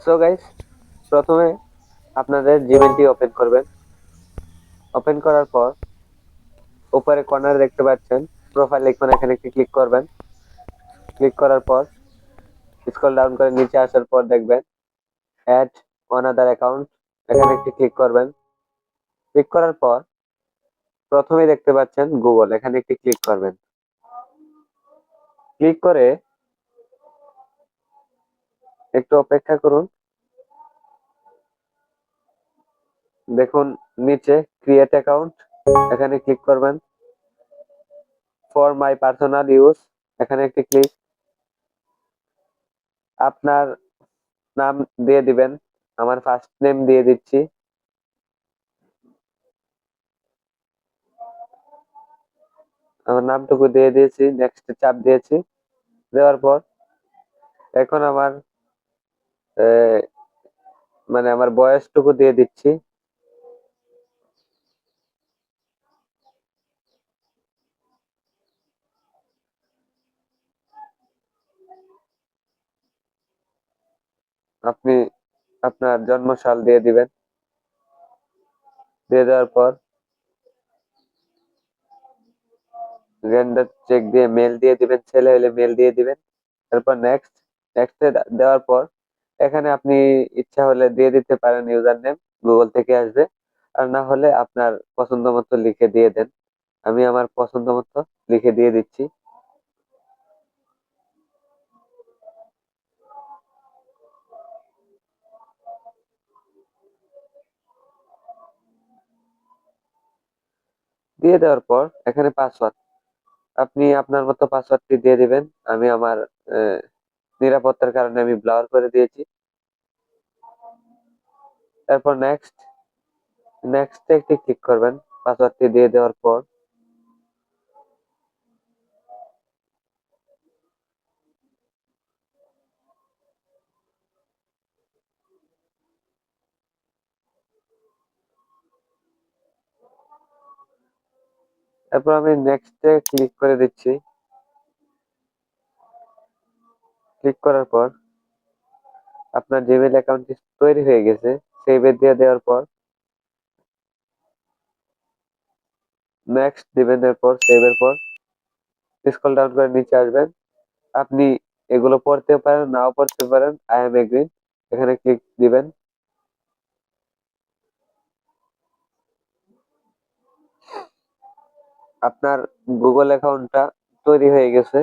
So guys প্রথমে আপনাদের জিমেলটি open করবেন। ওপেন করার পর উপরে কর্নার দেখতে পাচ্ছেন প্রোফাইল আইকন এখানে একটি ক্লিক করবেন। ক্লিক করার পর স্ক্রল ডাউন করে নিচে আসার পর দেখবেন অ্যাড ওয়ান আদার অ্যাকাউন্ট এখানে একটি ক্লিক করবেন। ক্লিক করার পর প্রথমেই দেখতে পাচ্ছেন গুগল এখানে একটি ক্লিক করবেন। ক্লিক করে একটু অপেক্ষা করুন। দেখুন নিচে ক্রিয়েট অ্যাকাউন্ট এখানে ক্লিক করবেন। ফর মাই পার্সোনাল ইউজ এখানে একটি ক্লিক আপনার নাম দিয়ে দিবেন, আমার ফার্স্ট নেম দিয়ে দিচ্ছি। আমার নামটুকু দিয়ে দিয়েছি নেক্সট চাপ দিয়েছি। দেওয়ার পর, এখন আমার মানে আমার বয়সটুকু দিয়ে দিচ্ছি। আপনি আপনার জন্মসাল দিয়ে দিবেন। দিয়ে দেওয়ার পর জেন্ডার চেক দিয়ে মেল দিয়ে দিবেন, ছেলে হলে মেল দিয়ে দিবেন। তারপর নেক্সট নেক্সটে দেওয়ার পর এখানে আপনি ইচ্ছা হলে দিয়ে দিতে পারেন ইউজার নেম গুগল থেকে আসবে। আর না হলে আপনার পছন্দ মতো লিখে দিয়ে দেন। আমি আমার পছন্দ মতো লিখে দিয়ে দিচ্ছি। দিয়ে দেওয়ার পর এখানে পাসওয়ার্ড আপনি আপনার মতো পাসওয়ার্ডটি দিয়ে দিবেন। আমি আমার নিরাপত্তার কারণে আমি ব্লার করে দিয়েছি। তারপর নেক্সট নেক্সট একটি ক্লিক করবেন পাসওয়ার্ডটি দিয়ে দেওয়ার পর। তারপর আমি নেক্সটে ক্লিক করে দিচ্ছি। ক্লিক করার পর আপনার জিমেল অ্যাকাউন্টটি তৈরি হয়ে গেছে সেভে দিয়ে দেওয়ার পর নেক্সট দিবেন, এরপর সেভের পর স্ক্রল ডাউন করে নিচে আসবেন। আপনি এগুলো পড়তে পারেন, নাও পড়তে পারেন আই এম এগ্রি এখানে ক্লিক দিবেন। আপনার গুগল অ্যাকাউন্টটা তৈরি হয়ে গেছে।